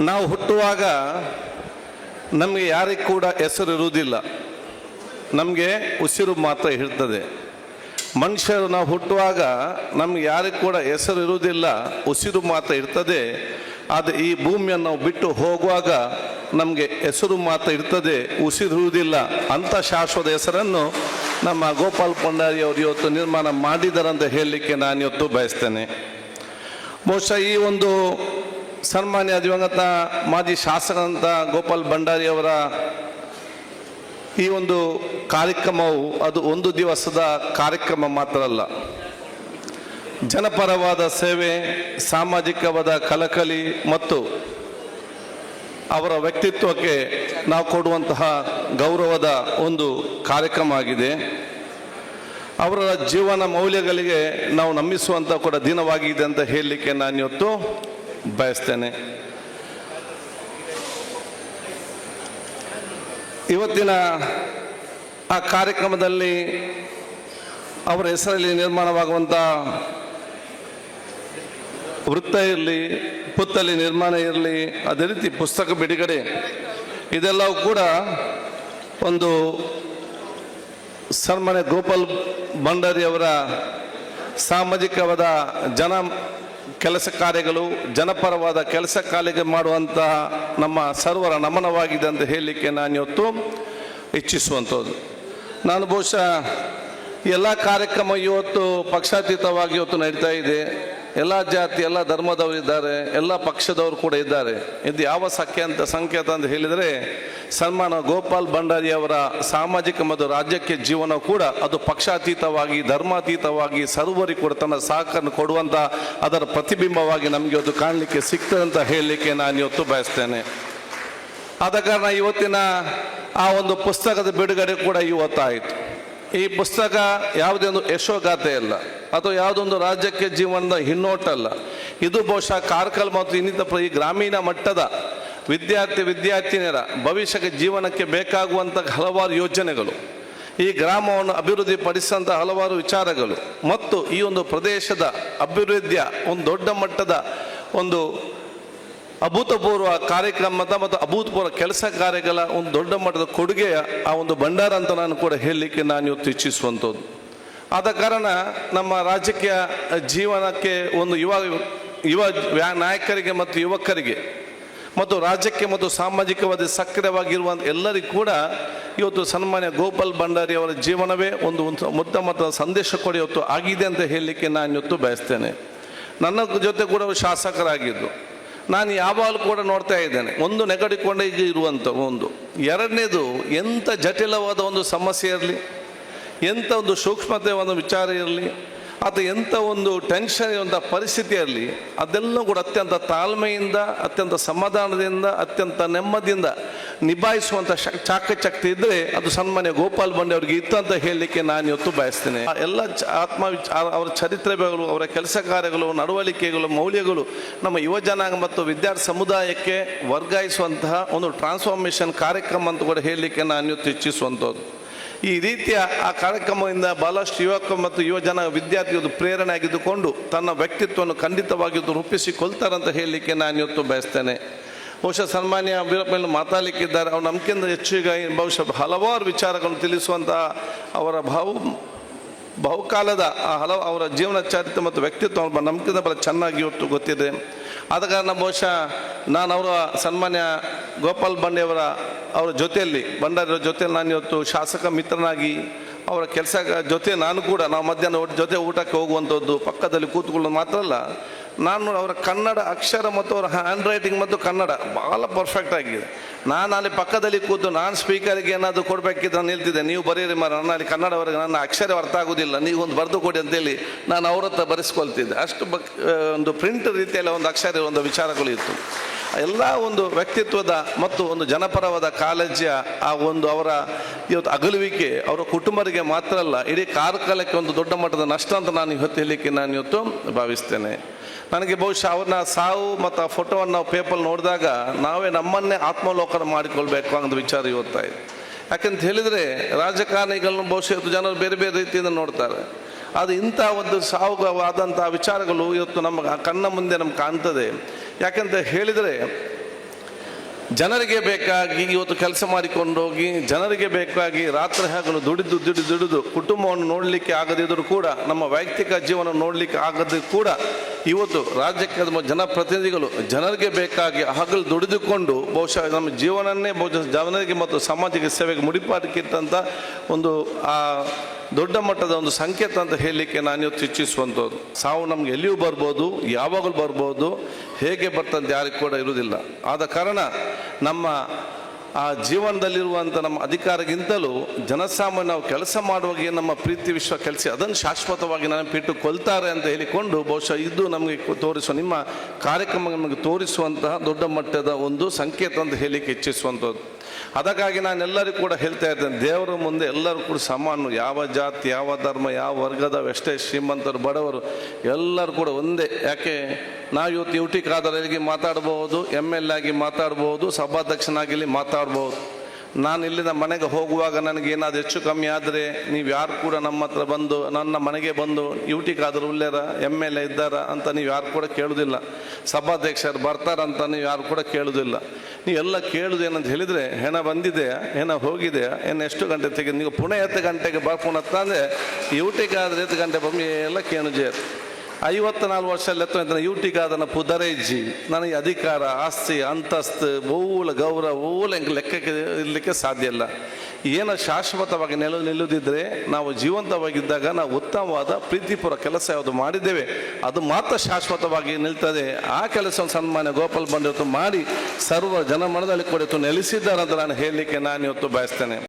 ನಾವು ಹುಟ್ಟುವಾಗ ನಮಗೆ ಯಾರಿಗೆ ಕೂಡ ಹೆಸರು ಇರುವುದಿಲ್ಲ. ನಮಗೆ ಉಸಿರು ಮಾತ್ರ ಇರ್ತದೆ. ಮನುಷ್ಯರು ನಾವು ಹುಟ್ಟುವಾಗ ನಮ್ಗೆ ಯಾರಿಗೆ ಕೂಡ ಹೆಸರು ಇರುವುದಿಲ್ಲ, ಉಸಿರು ಮಾತ್ರ ಇರ್ತದೆ. ಅದು ಈ ಭೂಮಿಯನ್ನು ಬಿಟ್ಟು ಹೋಗುವಾಗ ನಮಗೆ ಹೆಸರು ಮಾತ್ರ ಇರ್ತದೆ ಉಸಿರಿರುವುದಿಲ್ಲ ಅಂಥ ಶಾಶ್ವತ ಹೆಸರನ್ನು ನಮ್ಮ ಗೋಪಾಲ್ ಪಂಡಾರಿ ಅವರು ಇವತ್ತು ನಿರ್ಮಾಣ ಮಾಡಿದ್ದಾರೆ ಅಂತ ಹೇಳಲಿಕ್ಕೆ ನಾನು ಇವತ್ತು ಬಯಸ್ತೇನೆ. ಬಹುಶಃ ಈ ಒಂದು ಸನ್ಮಾನ್ಯ ದಿವಂಗತ ಮಾಜಿ ಶಾಸಕರಂತ ಗೋಪಾಲ್ ಭಂಡಾರಿ ಅವರ ಈ ಒಂದು ಕಾರ್ಯಕ್ರಮವು ಅದು ಒಂದು ದಿವಸದ ಕಾರ್ಯಕ್ರಮ ಮಾತ್ರ ಅಲ್ಲ. ಜನಪರವಾದ ಸೇವೆ, ಸಾಮಾಜಿಕವಾದ ಕಲಕಲಿ ಮತ್ತು ಅವರ ವ್ಯಕ್ತಿತ್ವಕ್ಕೆ ನಾವು ಕೊಡುವಂತಹ ಗೌರವದ ಒಂದು ಕಾರ್ಯಕ್ರಮ ಆಗಿದೆ. ಅವರ ಜೀವನ ಮೌಲ್ಯಗಳಿಗೆ ನಾವು ನಂಬಿಸುವಂಥ ಕೂಡ ದಿನವಾಗಿದೆ ಅಂತ ಹೇಳಲಿಕ್ಕೆ ನಾನು ಇವತ್ತು ಬಯಸ್ತೇನೆ. ಇವತ್ತಿನ ಆ ಕಾರ್ಯಕ್ರಮದಲ್ಲಿ ಅವರ ಹೆಸರಲ್ಲಿ ನಿರ್ಮಾಣವಾಗುವಂಥ ವೃತ್ತ ಇರಲಿ ಪುತ್ತಲಿ ನಿರ್ಮಾಣ ಇರಲಿ, ಅದೇ ರೀತಿ ಪುಸ್ತಕ ಬಿಡುಗಡೆ, ಇದೆಲ್ಲವೂ ಕೂಡ ಒಂದು ಸನ್ಮಾನ್ಯ ಗೋಪಾಲ್ ಭಂಡಾರಿಯವರ ಸಾಮಾಜಿಕವಾದ ಜನ ಕೆಲಸ ಕಾರ್ಯಗಳು ಜನಪರವಾದ ಕೆಲಸ ಕಾರ್ಯ ಮಾಡುವಂತಹ ನಮ್ಮ ಸರ್ವರ ನಮನವಾಗಿದೆ ಅಂತ ಹೇಳಲಿಕ್ಕೆ ನಾನು ಇವತ್ತು ಇಚ್ಛಿಸುವಂಥದ್ದು. ನಾನು ಬಹುಶಃ ಎಲ್ಲ ಕಾರ್ಯಕ್ರಮ ಇವತ್ತು ಪಕ್ಷಾತೀತವಾಗಿ ಇವತ್ತು ನಡೀತಾ ಇದೆ. ಎಲ್ಲ ಜಾತಿ, ಎಲ್ಲ ಧರ್ಮದವರು ಇದ್ದಾರೆ, ಎಲ್ಲ ಪಕ್ಷದವರು ಕೂಡ ಇದ್ದಾರೆ. ಇದು ಯಾವ ಸಂಖ್ಯೆ ಸಂಕೇತ ಅಂತ ಹೇಳಿದರೆ ಸನ್ಮಾನ ಗೋಪಾಲ್ ಭಂಡಾರಿಯವರ ಸಾಮಾಜಿಕ ಮತ್ತು ರಾಜ್ಯಕ್ಕೆ ಜೀವನ ಕೂಡ ಅದು ಪಕ್ಷಾತೀತವಾಗಿ, ಧರ್ಮಾತೀತವಾಗಿ ಸರ್ವರಿಗೂ ಕೂಡ ತನ್ನ ಸಹಕಾರ ಕೊಡುವಂಥ ಅದರ ಪ್ರತಿಬಿಂಬವಾಗಿ ನಮಗೆ ಅದು ಕಾಣಲಿಕ್ಕೆ ಸಿಗ್ತದೆ ಅಂತ ಹೇಳಲಿಕ್ಕೆ ನಾನು ಇವತ್ತು ಬಯಸ್ತೇನೆ. ಆದ ಕಾರಣ ಇವತ್ತಿನ ಆ ಒಂದು ಪುಸ್ತಕದ ಬಿಡುಗಡೆ ಕೂಡ ಇವತ್ತಾಯಿತು. ಈ ಪುಸ್ತಕ ಯಾವುದೇ ಒಂದು ಯಶೋಗಾಥೆ ಅಲ್ಲ, ಅಥವಾ ಯಾವುದೊಂದು ರಾಜ್ಯಕ್ಕೆ ಜೀವನದ ಹಿನ್ನೋಟ ಅಲ್ಲ ಇದು ಬಹುಶಃ ಕಾರ್ಕಲ್ ಮತ್ತು ಇನ್ನಿತರ ಈ ಗ್ರಾಮೀಣ ಮಟ್ಟದ ವಿದ್ಯಾರ್ಥಿ ವಿದ್ಯಾರ್ಥಿನಿಯರ ಭವಿಷ್ಯಕ್ಕೆ ಜೀವನಕ್ಕೆ ಬೇಕಾಗುವಂಥ ಹಲವಾರು ಯೋಜನೆಗಳು. ಈ ಗ್ರಾಮವನ್ನು ಅಭಿವೃದ್ಧಿ ಪಡಿಸಿದಂಥ ಹಲವಾರು ವಿಚಾರಗಳು. ಮತ್ತು ಈ ಒಂದು ಪ್ರದೇಶದ ಅಭಿವೃದ್ಧಿಯ ಒಂದು ದೊಡ್ಡ ಮಟ್ಟದ ಒಂದು ಅಭೂತಪೂರ್ವ ಕಾರ್ಯಕ್ರಮದ ಮತ್ತು ಅಭೂತಪೂರ್ವ ಕೆಲಸ ಕಾರ್ಯಗಳ ಒಂದು ದೊಡ್ಡ ಮಟ್ಟದ ಕೊಡುಗೆಯ ಆ ಒಂದು ಭಂಡಾರ ಅಂತ ನಾನು ಕೂಡ ಹೇಳಲಿಕ್ಕೆ ನಾನು ಇವತ್ತು ಇಚ್ಛಿಸುವಂಥದ್ದು. ಆದ ಕಾರಣ ನಮ್ಮ ರಾಜಕೀಯ ಜೀವನಕ್ಕೆ ಒಂದು ಯುವ ಯುವ ನಾಯಕರಿಗೆ ಮತ್ತು ಯುವಕರಿಗೆ ಮತ್ತು ರಾಜ್ಯಕ್ಕೆ ಮತ್ತು ಸಾಮಾಜಿಕವಾಗಿ ಸಕ್ರಿಯವಾಗಿರುವಂಥ ಎಲ್ಲರಿಗೂ ಕೂಡ ಇವತ್ತು ಸನ್ಮಾನ್ಯ ಗೋಪಾಲ್ ಭಂಡಾರಿ ಅವರ ಜೀವನವೇ ಒಂದು ಮುದ್ದ ಮಟ್ಟದ ಸಂದೇಶ ಕೊಡಿ ಇವತ್ತು ಆಗಿದೆ ಅಂತ ಹೇಳಲಿಕ್ಕೆ ನಾನು ಇವತ್ತು ಬಯಸ್ತೇನೆ. ನನ್ನ ಜೊತೆ ಕೂಡ ಅವರು ಶಾಸಕರಾಗಿದ್ದು. ನಾನು ಯಾವಾಗಲೂ ಕೂಡ ನೋಡ್ತಾ ಇದ್ದೇನೆ. ಒಂದು ನೆಗಡಿಕೊಂಡೇ ಈಗ ಇರುವಂಥ ಒಂದು. ಎರಡನೇದು, ಎಂಥ ಜಟಿಲವಾದ ಒಂದು ಸಮಸ್ಯೆ ಇರಲಿ, ಎಂಥ ಒಂದು ಸೂಕ್ಷ್ಮತೆ ಒಂದು ವಿಚಾರ ಇರಲಿ ಅಥವಾ ಎಂಥ ಒಂದು ಟೆನ್ಷನ್ ಇರುವಂಥ ಪರಿಸ್ಥಿತಿಯಲ್ಲಿ ಅದೆಲ್ಲ ಕೂಡ ಅತ್ಯಂತ ತಾಳ್ಮೆಯಿಂದ, ಅತ್ಯಂತ ಸಮಾಧಾನದಿಂದ, ಅತ್ಯಂತ ನೆಮ್ಮದಿಯಿಂದ ನಿಭಾಯಿಸುವಂಥ ಶಕ್, ಚಾಕಚಕ್ತಿ ಇದ್ದರೆ ಅದು ಸನ್ಮಾನ್ಯ ಗೋಪಾಲ್ ಬಂಡೆ ಅವರಿಗೆ ಇತ್ತು ಅಂತ ಹೇಳಲಿಕ್ಕೆ ನಾನು ಇವತ್ತು ಬಯಸ್ತೇನೆ. ಎಲ್ಲ ಆತ್ಮ ಅವರ ಚರಿತ್ರೆಗಳು, ಅವರ ಕೆಲಸ ಕಾರ್ಯಗಳು, ನಡವಳಿಕೆಗಳು, ಮೌಲ್ಯಗಳು ನಮ್ಮ ಯುವಜನಾಂಗ ಮತ್ತು ವಿದ್ಯಾರ್ಥಿ ಸಮುದಾಯಕ್ಕೆ ವರ್ಗಾಯಿಸುವಂತಹ ಒಂದು ಟ್ರಾನ್ಸ್ಫಾರ್ಮೇಷನ್ ಕಾರ್ಯಕ್ರಮ ಅಂತ ಕೂಡ ಹೇಳಲಿಕ್ಕೆ ನಾನು ಇವತ್ತು ಇಚ್ಛಿಸುವಂಥದ್ದು. ಈ ರೀತಿಯ ಆ ಕಾರ್ಯಕ್ರಮದಿಂದ ಬಹಳಷ್ಟು ಯುವಕ ಮತ್ತು ಯುವಜನ ವಿದ್ಯಾರ್ಥಿಗಳು ಪ್ರೇರಣೆ ಆಗಿದ್ದುಕೊಂಡು ತನ್ನ ವ್ಯಕ್ತಿತ್ವವನ್ನು ಖಂಡಿತವಾಗಿಯೂ ರೂಪಿಸಿಕೊಳ್ತಾರಂತ ಹೇಳಲಿಕ್ಕೆ ನಾನು ಇವತ್ತು ಬಯಸ್ತೇನೆ. ಬಹುಶಃ ಸನ್ಮಾನ್ಯ ವೀರಪ್ಪನಲ್ಲಿ ಮಾತಾಡಲಿಕ್ಕಿದ್ದಾರೆ. ಅವ್ರು ನಮ್ಕಿಂತ ಹೆಚ್ಚು ಈಗ ಬಹುಶಃ ಹಲವಾರು ವಿಚಾರಗಳನ್ನು ತಿಳಿಸುವಂತಹ ಅವರ ಭಾವ ಬಹುಕಾಲದ ಆ ಹಲವು ಅವರ ಜೀವನ ಚರಿತ್ರೆ ಮತ್ತು ವ್ಯಕ್ತಿತ್ವ ನಮ್ಕಿಂತ ಬಹಳ ಚೆನ್ನಾಗಿ ಇವತ್ತು ಗೊತ್ತಿದೆ. ಆದ ಕಾರಣ ಬಹುಶಃ ನಾನು ಅವರ ಸನ್ಮಾನ್ಯ ಗೋಪಾಲ್ ಬಂಡೆಯವರ ಅವರ ಜೊತೆಯಲ್ಲಿ ಬಂಡಾರಿಯವರ ಜೊತೆಯಲ್ಲಿ ನಾನು ಇವತ್ತು ಶಾಸಕ ಮಿತ್ರನಾಗಿ ಅವರ ಕೆಲಸ ಜೊತೆ ನಾನು ಕೂಡ, ನಾವು ಮಧ್ಯಾಹ್ನ ಒಟ್ಟು ಜೊತೆ ಊಟಕ್ಕೆ ಹೋಗುವಂಥದ್ದು ಪಕ್ಕದಲ್ಲಿ ಕೂತ್ಕೊಳ್ಳೋದು ಮಾತ್ರ ಅಲ್ಲ. ನಾನು ಅವರ ಕನ್ನಡ ಅಕ್ಷರ ಮತ್ತು ಅವರ ಹ್ಯಾಂಡ್ ರೈಟಿಂಗ್ ಮತ್ತು ಕನ್ನಡ ಭಾಳ ಪರ್ಫೆಕ್ಟ್ ಆಗಿದೆ. ನಾನು ಅಲ್ಲಿ ಪಕ್ಕದಲ್ಲಿ ಕೂತು ನಾನು ಸ್ಪೀಕರ್ಗೆ ಏನಾದರೂ ಕೊಡಬೇಕಿದ್ರೆ ನಿಲ್ತಿದ್ದೆ. ನೀವು ಬರೀರಿ ಮರ, ನನ್ನ ಅಲ್ಲಿ ಕನ್ನಡವರೆಗೆ ನನ್ನ ಅಕ್ಷರ ಅರ್ಥ ಆಗೋದಿಲ್ಲ. ನೀವು ಒಂದು ಬರೆದು ಕೊಡಿ ಅಂತೇಳಿ ನಾನು ಅವ್ರ ಹತ್ರ ಬರೆಸ್ಕೊಳ್ತಿದ್ದೆ. ಅಷ್ಟು ಒಂದು ಪ್ರಿಂಟ್ ರೀತಿಯಲ್ಲಿ ಒಂದು ಅಕ್ಷರ, ಒಂದು ವಿಚಾರಗಳು ಇತ್ತು. ಎಲ್ಲ ಒಂದು ವ್ಯಕ್ತಿತ್ವದ ಮತ್ತು ಒಂದು ಜನಪರವಾದ ಕಾಳಜಿಯ ಆ ಒಂದು ಅವರ ಇವತ್ತು ಅಗಲುವಿಕೆ ಅವರ ಕುಟುಂಬರಿಗೆ ಮಾತ್ರ ಅಲ್ಲ, ಇಡೀ ಕಾರ್ಕಾಲಕ್ಕೆ ಒಂದು ದೊಡ್ಡ ಮಟ್ಟದ ನಷ್ಟ ಅಂತ ನಾನು ಇವತ್ತು ಹೇಳಲಿಕ್ಕೆ ನಾನು ಇವತ್ತು ಭಾವಿಸ್ತೇನೆ. ನನಗೆ ಬಹುಶಃ ಅವ್ರನ್ನ ಸಾವು ಮತ್ತು ಆ ಫೋಟೋವನ್ನು ನಾವು ಪೇಪರ್ ನೋಡಿದಾಗ ನಾವೇ ನಮ್ಮನ್ನೇ ಆತ್ಮಲೋಕನ ಮಾಡಿಕೊಳ್ಬೇಕು ಅನ್ನೋದು ವಿಚಾರ ಇವತ್ತಾಯಿತು ಯಾಕಂತ ಹೇಳಿದರೆ ರಾಜಕಾರಣಿಗಳನ್ನು ಬಹುಶಃ ಜನರು ಬೇರೆ ಬೇರೆ ರೀತಿಯಿಂದ ನೋಡ್ತಾರೆ. ಅದು ಇಂಥ ಒಂದು ಸಾವುವಾದಂಥ ವಿಚಾರಗಳು ಇವತ್ತು ನಮ್ಮ ಕಣ್ಣ ಮುಂದೆ ನಮ್ಗೆ ಕಾಣ್ತದೆ. ಯಾಕಂತ ಹೇಳಿದರೆ, ಜನರಿಗೆ ಬೇಕಾಗಿ ಇವತ್ತು ಕೆಲಸ ಮಾಡಿಕೊಂಡು ಹೋಗಿ ಜನರಿಗೆ ಬೇಕಾಗಿ ರಾತ್ರಿ ಹಗಲು ದುಡಿದು ದುಡಿದು ದುಡಿದು ಕುಟುಂಬವನ್ನು ನೋಡಲಿಕ್ಕೆ ಆಗದಿದ್ದರೂ ಕೂಡ, ನಮ್ಮ ವೈಯಕ್ತಿಕ ಜೀವನ ನೋಡಲಿಕ್ಕೆ ಆಗದ ಕೂಡ ಇವತ್ತು ರಾಜ್ಯಕ್ಕೆ ನಮ್ಮ ಜನಪ್ರತಿನಿಧಿಗಳು ಜನರಿಗೆ ಬೇಕಾಗಿ ಹಗಲು ದುಡಿದುಕೊಂಡು ಬಹುಶಃ ನಮ್ಮ ಜೀವನನ್ನೇ ಬಹುಶಃ ಜನರಿಗೆ ಮತ್ತು ಸಮಾಜಕ್ಕೆ ಸೇವೆಗೆ ಮುಡಿಪಾಟಕ್ಕಿಟ್ಟಂಥ ಒಂದು ಆ ದೊಡ್ಡ ಮಟ್ಟದ ಒಂದು ಸಂಕೇತ ಅಂತ ಹೇಳಲಿಕ್ಕೆ ನಾನು ಇವತ್ತು ಇಚ್ಛಿಸುವಂಥದ್ದು. ಸಾವು ನಮ್ಗೆ ಎಲ್ಲಿಯೂ ಬರ್ಬೋದು, ಯಾವಾಗಲೂ ಬರ್ಬೋದು, ಹೇಗೆ ಬರ್ತಂತ ಯಾರಿಗೂ ಕೂಡ ಇರುವುದಿಲ್ಲ. ಆದ ಕಾರಣ ನಮ್ಮ ಆ ಜೀವನದಲ್ಲಿರುವಂಥ ನಮ್ಮ ಅಧಿಕಾರಕ್ಕಿಂತಲೂ ಜನಸಾಮಾನ್ಯ ನಾವು ಕೆಲಸ ಮಾಡುವಾಗ ನಮ್ಮ ಪ್ರೀತಿ ವಿಶ್ವ ಕೆಲಸ, ಅದನ್ನು ಶಾಶ್ವತವಾಗಿ ನೆನಪಿಟ್ಟು ಕೊಲ್ತಾರೆ ಅಂತ ಹೇಳಿಕೊಂಡು ಬಹುಶಃ ಇದು ನಮಗೆ ತೋರಿಸುವ, ನಿಮ್ಮ ಕಾರ್ಯಕ್ರಮ ನಮಗೆ ತೋರಿಸುವಂತಹ ದೊಡ್ಡ ಮಟ್ಟದ ಒಂದು ಸಂಕೇತ ಅಂತ ಹೇಳಲಿಕ್ಕೆ ಇಚ್ಛಿಸುವಂಥದ್ದು. ಅದಕ್ಕಾಗಿ ನಾನು ಎಲ್ಲರಿಗೂ ಕೂಡ ಹೇಳ್ತಾ ಇದ್ದೇನೆ, ದೇವರ ಮುಂದೆ ಎಲ್ಲರೂ ಕೂಡ ಸಮಾನ ಯಾವ ಜಾತಿ, ಯಾವ ಧರ್ಮ, ಯಾವ ವರ್ಗದ ಎಷ್ಟೇ ಶ್ರೀಮಂತರು, ಬಡವರು, ಎಲ್ಲರೂ ಕೂಡ ಒಂದೇ. ಯಾಕೆ? ನಾವು ಇವತ್ತು ಯು ಟಿ ಮಾತಾಡಬಹುದು ಮಾತಾಡ್ಬೋದು ಎಂ ಎಲ್ ಆಗಿ ಮಾತಾಡ್ಬೋದು ಸಭಾಧ್ಯಕ್ಷನಾಗಿ ಮಾತಾಡ್ಬೋದು. ನಾನು ಇಲ್ಲಿನ ಮನೆಗೆ ಹೋಗುವಾಗ ನನಗೆ ಏನಾದ್ರು ಹೆಚ್ಚು ಕಮ್ಮಿ ಆದರೆ ನೀವು ಯಾರು ಕೂಡ ನಮ್ಮ ಹತ್ರ ಬಂದು, ನನ್ನ ಮನೆಗೆ ಬಂದು ಯು ಟಿ ಖಾದರ್ ಉಳ್ಳೇರ ಎಂ ಎಲ್ ಎ ಇದ್ದಾರ ಅಂತ ನೀವು ಯಾರು ಕೂಡ ಕೇಳುವುದಿಲ್ಲ ಸಭಾಧ್ಯಕ್ಷರು ಬರ್ತಾರಂತ ನೀವು ಯಾರು ಕೂಡ ಕೇಳುವುದಿಲ್ಲ ನೀವೆಲ್ಲ ಕೇಳುದು ಏನಂತ ಹೇಳಿದರೆ, ಹೆಣ ಬಂದಿದೆಯಾ ಹೆಣ ಹೋಗಿದೆಯಾ ಏನು ಎಷ್ಟು ಗಂಟೆ ತೆಗೆದು, ನೀವು ಪುಣೆ ಎತ್ತು ಗಂಟೆಗೆ ಬರ್ಕೊಂಡು ಅಂದರೆ ಯು ಟಿ ಖಾದರ್ ಎತ್ತು ಗಂಟೆ ಬಮ್ಮಿ ಎಲ್ಲ ಕೇಳುಜೆ ಐವತ್ತು ನಾಲ್ಕು ವರ್ಷ ಎತ್ತ ಯು ಟಿ ಖಾದನ ಪುದರೇಜಿ, ನನಗೆ ಅಧಿಕಾರ, ಆಸ್ತಿ, ಅಂತಸ್ತು ಬೌಲ ಗೌರವ ಬಹುಲ ಹೆಂಗೆ ಲೆಕ್ಕಕ್ಕೆ ಇರಲಿಕ್ಕೆ ಸಾಧ್ಯ ಇಲ್ಲ. ಏನು ಶಾಶ್ವತವಾಗಿ ನೆಲ ನಿಲ್ಲುದಿದ್ರೆ ನಾವು ಜೀವಂತವಾಗಿದ್ದಾಗ ನಾವು ಉತ್ತಮವಾದ ಪ್ರೀತಿಪುರ ಕೆಲಸ ಯಾವುದು ಮಾಡಿದ್ದೇವೆ. ಅದು ಮಾತ್ರ ಶಾಶ್ವತವಾಗಿ ನಿಲ್ತದೆ. ಆ ಕೆಲಸವನ್ನು ಸನ್ಮಾನ್ಯ ಗೋಪಾಲ್ ಬಂದಿವತ್ತು ಮಾಡಿ, ಸರ್ವ ಜನಮನದಲ್ಲಿ ಕೂಡ ನೆಲೆಸಿದ್ದಾರೆ ಅಂತ ನಾನು ಹೇಳಲಿಕ್ಕೆ ನಾನು ಇವತ್ತು ಬಯಸ್ತೇನೆ.